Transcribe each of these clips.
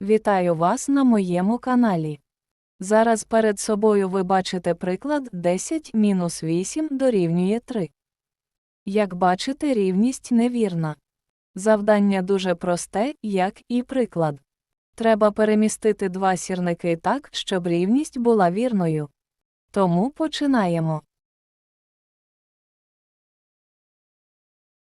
Вітаю вас на моєму каналі. Зараз перед собою ви бачите приклад 10 мінус 8 дорівнює 3. Як бачите, рівність невірна. Завдання дуже просте, як і приклад. Треба перемістити два сірники так, щоб рівність була вірною. Тому починаємо.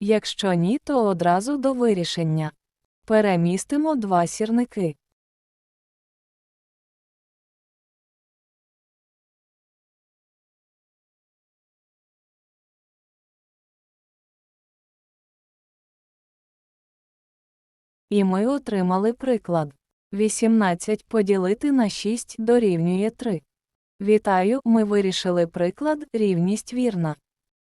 Якщо ні, то одразу до вирішення. Перемістимо два сірники. І ми отримали приклад. 18 поділити на 6 дорівнює 3. Вітаю, ми вирішили приклад, рівність вірна.